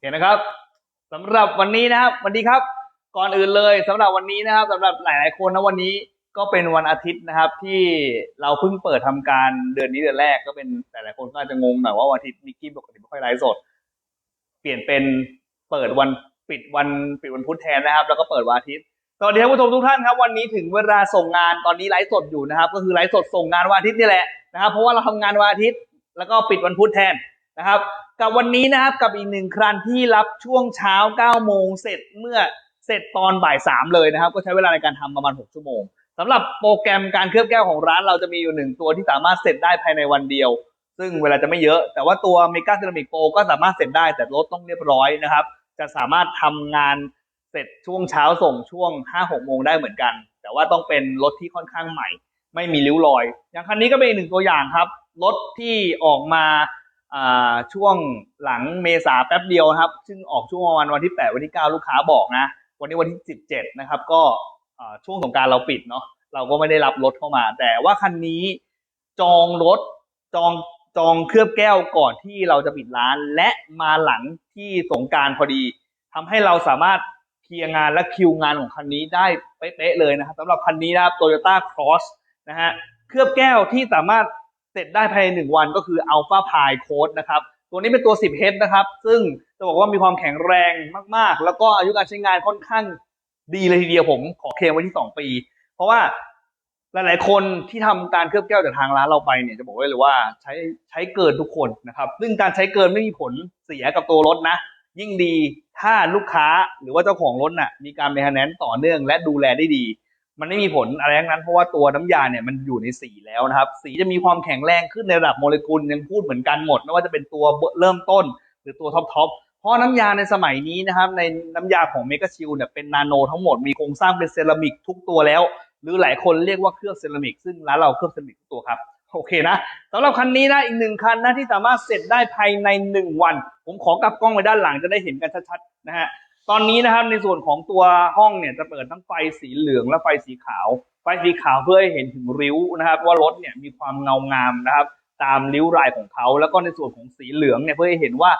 เคนะครับสำหรับวันนี้นะครับวันนี้ครับ ก่อนอื่นเลยสำหรับวันนี้นะครับสำหรับหลาย ๆ คนนะวันนี้ก็เป็นวันอาทิตย์นะครับ ที่เราเพิ่งเปิดทำการเดือนนี้เดือนแรกก็เป็นหลาย ๆ คนก็อาจจะงงหน่อยว่าวันอาทิตย์มิกกี้ปกติไม่ค่อยไลฟ์สด เปลี่ยนเป็นเปิดวันปิดวันปิดวันพุธแทนนะครับ แล้วก็เปิดวันอาทิตย์สวัสดีครับผู้ชมทุกท่านครับวันนี้ถึงเวลาส่งงานตอนนี้ไลฟ์สดอยู่นะครับ ก็คือไลฟ์สดส่งงานวันอาทิตย์นี่แหละนะครับเพราะว่าเราทำงานวันอาทิตย์ แล้วก็ปิดวันพุธแทน นะครับกับวันนี้นะครับกับอีกหนึ่งครันที่รับช่วงเช้า9โมงเสร็จเมื่อเสร็จตอนบ่ายสามเลยนะครับ ก็ใช้เวลาในการทำประมาณ 6 ชั่วโมงสำหรับโปรแกรมการเคลือบแก้วของร้านเราจะมีอยู่หนึ่งตัวที่สามารถเสร็จได้ภายในวันเดียว ซึ่งเวลาจะไม่เยอะ แต่ว่าตัว m e g a Ceramic Pro ก็สามารถเสร็จได้แต่รถต้องเรียบร้อยนะครับ จะสามารถทำงานเสร็จช่วงเช้าส่งช่วง 5-6 โมงได้เหมือนกัน แต่ว่าต้องเป็นรถที่ค่อนข้างใหม่ ไม่มีริ้วรอย อย่างคันนี้ก็เป็นอีกหนึ่งตัวอย่างครับรถที่ออกมา ช่วงหลังเมษาแป๊บเดียวนะครับ ซึ่งออกช่วงประมาณวันที่ 8 วันที่ 9 ลูกค้าบอกนะ วันนี้วันที่ 17 นะครับ ก็ช่วงสงการเราปิดเนาะ เราก็ไม่ได้รับรถเข้ามา แต่ว่าคันนี้จองรถ จอง จองเคลือบแก้วก่อนที่เราจะปิดร้าน และมาหลังที่สงการพอดีทำให้เราสามารถเคลียร์งานและคิวงานของคันนี้ได้เป๊ะเลยนะครับสำหรับคันนี้นะครับ Toyota Cross นะฮะ เคลือบแก้วที่สามารถ เสร็จได้ภายในหนึ่งวันก็คือ Alpha Pi Code นะครับ ตัวนี้เป็นตัว 10 H นะครับ ซึ่งจะบอกว่ามีความแข็งแรงมากๆ แล้วก็อายุการใช้งานค่อนข้างดีเลยทีเดียวผมขอเคลมไว้ที่ 2 ปี เพราะว่าหลายๆ คนที่ทำการเคลือบแก้วจากทางร้านเราไปเนี่ยจะบอกไว้เลยว่าใช้ใช้เกินทุกคนนะครับ ซึ่งการใช้เกินไม่มีผลเสียกับตัวรถนะ ยิ่งดีถ้าลูกค้าหรือว่าเจ้าของรถน่ะมีการเมนเทนแนนต่อเนื่องและดูแลได้ดี มันไม่มีผลอะไรทั้งนั้น เพราะว่าตัวน้ำยาเนี่ยมันอยู่ในสีแล้วนะครับ สีจะมีความแข็งแรงขึ้นในระดับโมเลกุลยังพูดเหมือนกันหมด ไม่ว่าจะเป็นตัวเริ่มต้น หรือตัวท็อปท็อปเพราะน้ำยาในสมัยนี้นะครับ ในน้ำยาของเมก a ชิลเนี่ยเป็นนาโนทั้งหมดมีโครงสร้างเป็นเซรามิกทุกตัวแล้ว หรือหลายคนเรียกว่าเคลือบเซรามิกซึ่งร้านเราเคลือบเซรามิกทุกตัวครับโอเคนะสำหรับคันนี้นะอีกหนึ่งคันนะที่สามารถเสร็จได้ภายในหนึ่งวัน ผมขอกลับกล้องไปด้านหลังจะได้เห็นกันชัดๆนะฮะ ตอนนี้นะครับในส่วนของตัวห้องเนี่ยจะเปิดทั้งไฟสีเหลืองและไฟสีขาว ไฟสีขาวเพื่อให้เห็นถึงริ้วนะครับ ว่ารถเนี่ยมีความเงางามนะครับ ตามริ้วรายของเขา แล้วก็ในส่วนของสีเหลืองเนี่ยเพื่อให้เห็นว่า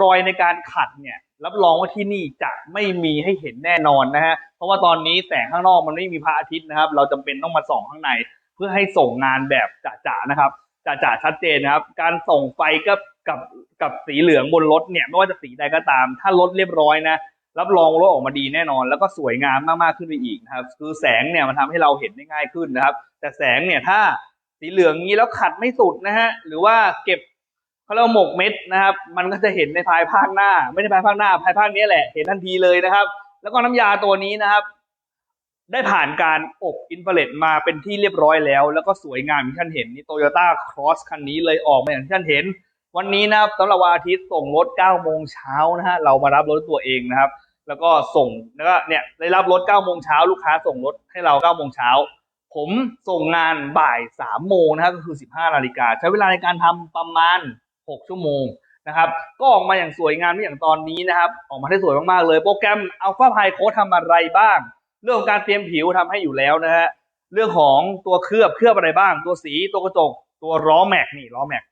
รอยในการขัดเนี่ยรับรองว่าที่นี่จะไม่มีให้เห็นแน่นอนนะฮะเพราะว่าตอนนี้แสงข้างนอกมันไม่มีพระอาทิตย์นะครับ เราจำเป็นต้องมาส่องข้างใน เพื่อให้ส่งงานแบบจ๋าๆนะครับจ๋าๆชัดเจนนะครับ การส่งไฟกับกับกับสีเหลืองบนรถเนี่ยไม่ว่าจะสีใดก็ตาม ถ้ารถเรียบร้อยนะ รับรองว่ารถออกมาดีแน่นอน แล้วก็สวยงามมากๆขึ้นไปอีกนะครับ คือแสงเนี่ยมันทำให้เราเห็นได้ง่ายขึ้นนะครับ แต่แสงเนี่ยถ้าสีเหลืองนี้แล้วขัดไม่สุดนะฮะหรือว่าเก็บเขาเรียกว่าหมกเม็ดนะครับ มันก็จะเห็นในภายภาคหน้า ไม่ใช่ภายภาคหน้าภายภาคนี้แหละเห็นทันทีเลยนะครับ แล้วก็น้ำยาตัวนี้นะครับ ได้ผ่านการอบอินฟราเรดมาเป็นที่เรียบร้อยแล้ว แล้วก็สวยงามอย่างที่ท่านเห็นนี่โตโยต้าครอสคันนี้เลยออกมาอย่างที่ท่านเห็น วันนี้นะครับสำหรับวันอาทิตย์ส่งรถ9โมงเช้านะฮะเรามารับรถตัวเองนะครับ แล้วก็ส่งแล้วก็เนี่ยได้รับรถ9โมงเช้าลูกค้าส่งรถให้เรา9โมงเช้าผมส่งงานบ่าย3โมงนะครับก็คือ 15นาฬิกาใช้เวลาในการทำประมาณ 6 ชั่วโมงนะครับ ก็ออกมาอย่างสวยงามอย่างตอนนี้นะครับ ออกมาได้สวยมากๆเลย โปรแกรม Alpha Pi Code ทำอะไรบ้าง เรื่องของการเตรียมผิวทำให้อยู่แล้วนะฮะเรื่องของตัวเคลือบเคลือบอะไรบ้าง ตัวสีตัวกระจก ตัวล้อแม็กนี่ล้อแม็ก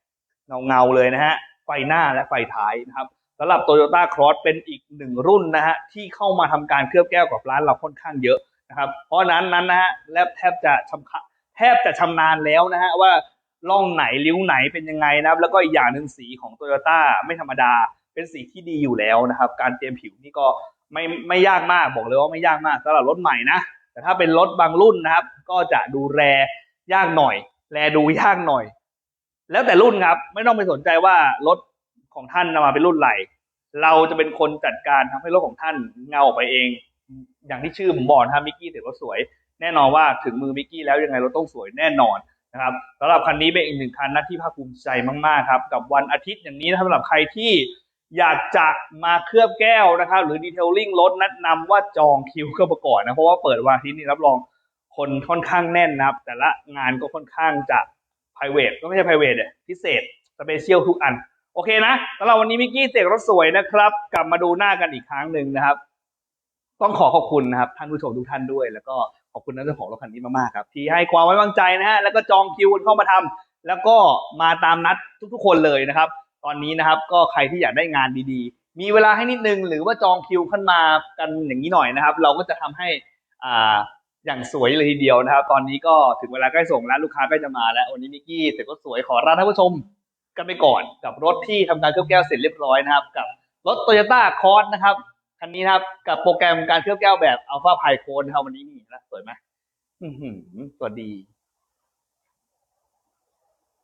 เงาเงาเลยนะฮะ ไฟหน้าและไฟท้ายนะครับสำหรับ Toyota Cross เป็นอีกหนึ่งรุ่นนะฮะที่เข้ามาทำการเคลือบแก้วกับร้านเราค่อนข้างเยอะนะครับเพราะนั้นนั้นนะฮะและแทบจะชำคะแทบจะชำนาญแล้วนะฮะว่าร่องไหนริ้วไหนเป็นยังไงนะครับแล้วก็อีกอย่างหนึ่งสีของ Toyota ไม่ธรรมดา เป็นสีที่ดีอยู่แล้วนะครับ การเตรียมผิวนี่ก็ไม่ไม่ยากมากบอกเลยว่าไม่ยากมากสำหรับรถใหม่นะแต่ถ้าเป็นรถบางรุ่นนะครับ ก็จะดูแลยากหน่อย แลดูยากหน่อย แล้วแต่รุ่นครับ ไม่ต้องไปสนใจว่ารถของท่านนำมาเป็นรุ่นไหนเราจะเป็นคนจัดการทำให้รถของท่านเงาออกไปเอง อย่างที่ชื่อผมบอกนะครับมิกกี้ถือว่าสวย แน่นอนว่าถึงมือมิกกี้แล้วยังไงรถต้องสวยแน่นอนนะครับสำหรับคันนี้เป็นอีกหนึ่งคันนะที่ภาคภูมิใจมากๆครับ กับวันอาทิตย์อย่างนี้นะสำหรับใครที่อยากจะมาเคลือบแก้วนะครับ หรือดีเทลลิ่งรถแนะนำว่าจองคิวเข้ามาก่อนนะเพราะว่าเปิดวันอาทิตย์นี้รับรองคนค่อนข้างแน่นนะครับ แต่ละงานก็ค่อนข้างจะ private ก็ไม่ใช่ private เนี่ยพิเศษ special ทุกอัน โอเคนะสำหรับวันนี้มิกกี้เสกรถสวยนะครับ กลับมาดูหน้ากันอีกครั้งหนึ่งนะครับ ต้องขอขอบคุณนะครับ ท่านผู้ชมทุกท่านด้วย แล้วก็ขอบคุณท่านเจ้าของรถคันนี้มากๆครับ ที่ให้ความไว้วางใจนะฮะแล้วก็จองคิวเข้ามาทำแล้วก็มาตามนัดทุกๆ คนเลยนะครับ ตอนนี้นะครับก็ใครที่อยากได้งานดีๆ มีเวลาให้นิดนึงหรือว่าจองคิวขึ้นมากันอย่างนี้หน่อยนะครับ เราก็จะทำให้อ่า อย่างสวยเลยทีเดียวนะครับ ตอนนี้ก็ถึงเวลาใกล้ส่งแล้วลูกค้าใกล้จะมาแล้ววันนี้นิกกี้เสร็จก็สวยขอลาท่านผู้ชมกันไปก่อนกับรถที่ทำการเคลือบแก้วเสร็จเรียบร้อยนะครับ กับรถโตโยต้าคอร์สนะครับคันนี้นะครับกับโปรแกรมการเคลือบแก้วแบบอัลฟาไพโคนนะครับวันนี้นี่นะสวยไหมสวัสดี